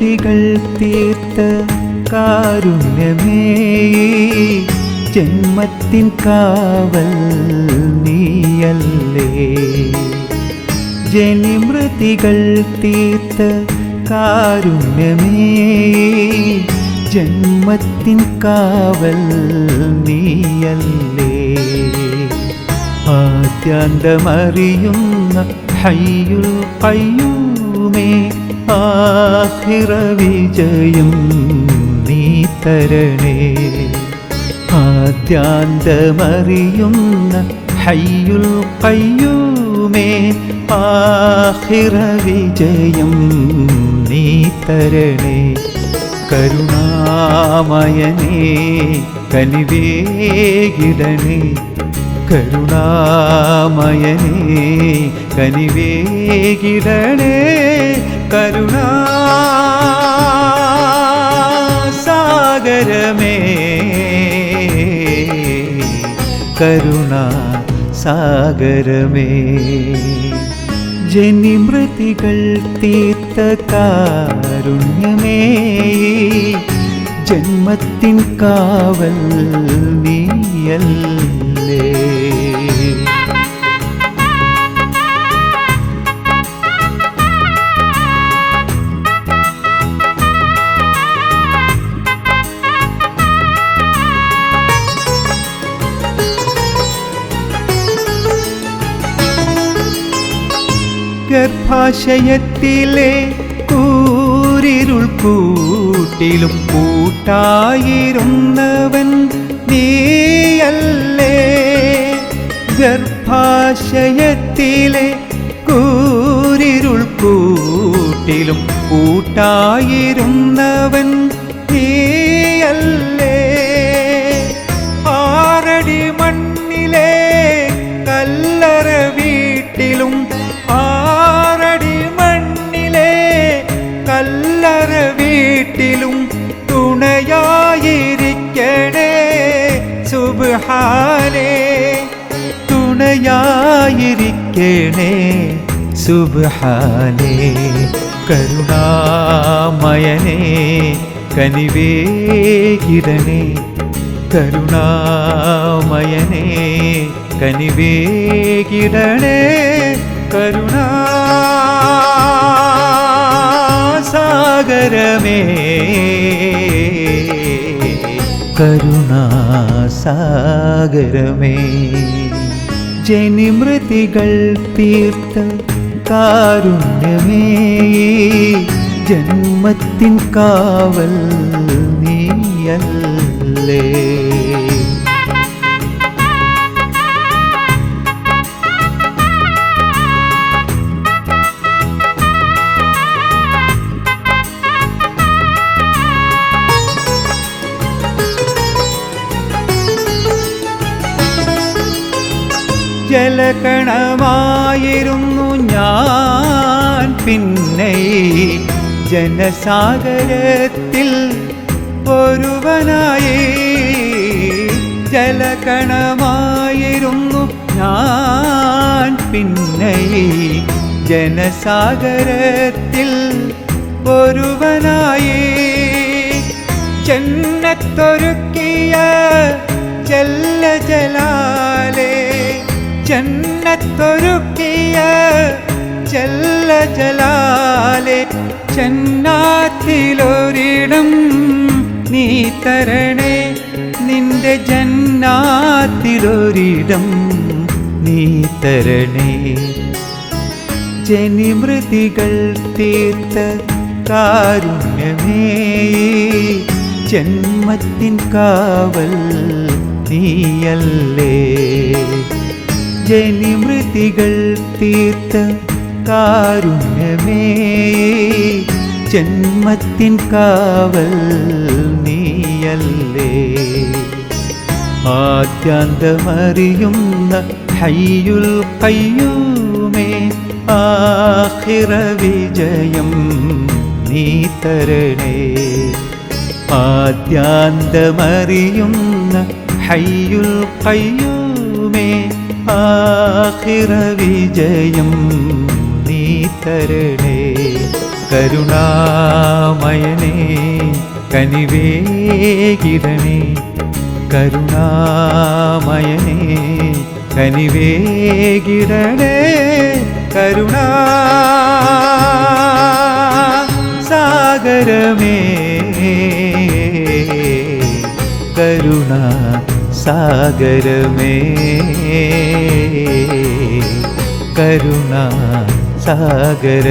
ജനിമൃതികൾ തീർത്ത കാരുണ്യമേ. ജന്മത്തിൻ കാവൽ നീയല്ലേ. ജനിമൃതികൾ തീർത്ത കാരുണ്യമേ. ജന്മത്തിൻ കാവൽ നീയല്ലേ. ആദ്യാന്തമറിയുന്ന ഹയ്യുൽ കയ്യൂമേ ആഹിറ വിജയം നീ തരണേ ആദ്യാന്തമറിയുന്ന ഹയ്യുൽ കയ്യൂമേ ആഹിറ വിജയം നീ തരണേ കരുണാമയനേ കനിവേകിടണേ. കരുണാമയനേ കനിവേകിടണേ. കരുണാ സാഗരമേ. കരുണാ സാഗരമേ. ജനിമൃതികൾ തീർത്ത കാരുണ്യമേ. ജന്മത്തിൻ കാവൽ നീയല്ലേ. ഗർഭാശയത്തിലെ കൂരിരുൾ കൂട്ടിലും കൂട്ടായിരുന്നവൻ നീയല്ലേ? ഗർഭാശയത്തിലെ കൂരിരുൾ കൂട്ടിലും കൂട്ടായിരുന്നവൻ തുണയായിരിക്കണേ സുബാനേ കരുണാമയനേ കനിവേകിടണേ കരുണാമയനേ കനിവേകിടണേ കരുണാ സാഗരമേ കരുണാ സാഗരമേ ജനിമൃതികൾ തീർത്ത കാരുണ്യമേ ജന്മത്തിൻ കാവൽ നീയല്ലേ. ജലകണമായിരുന്നു ഞാൻ. പിന്നെ ജനസാഗരത്തിൽ ഒരുവനായി ജലകണമായിരുന്നു ഞാൻ. പിന്നെ ജനസാഗരത്തിൽ ഒരുവനായി ചെന്നത്തൊരുക്കിയ ജല്ല ജലാലേ ജന്നത്തൊരുക്കിയ ജല്ല ജലാലെ ജന്നാത്തിലൊരിടം നീ തരണേ. നിന്റെ ജന്നാത്തിലൊരിടം നീ തരണേ. ജനിമൃതികൾ തീർത്ത കാരുണ്യമേ. ജന്മത്തിൻ കാവൽ നീയല്ലേ. ജനിമൃതികൾ തീർത്ത കാരുണ്യമേ ജന്മത്തിൻ കാവൽ നീയല്ലേ? ആദ്യാന്തമറിയുന്ന ഹയ്യുൽ കയ്യൂമേ ആഖിറ വിജയം നീ തരണേ. ആദ്യാന്തമറിയുന്ന ഹയ്യുൽ കയ്യൂമേ ആഖിറ വിജയം നീ തരണേ. കരുണാമയനേ കനിവേകിരണേ കരുണാമയനേ കനിവേകിരണേ കരുണാ സാഗരമേ. കരുണ സാഗരമേ. കരുണ സാഗര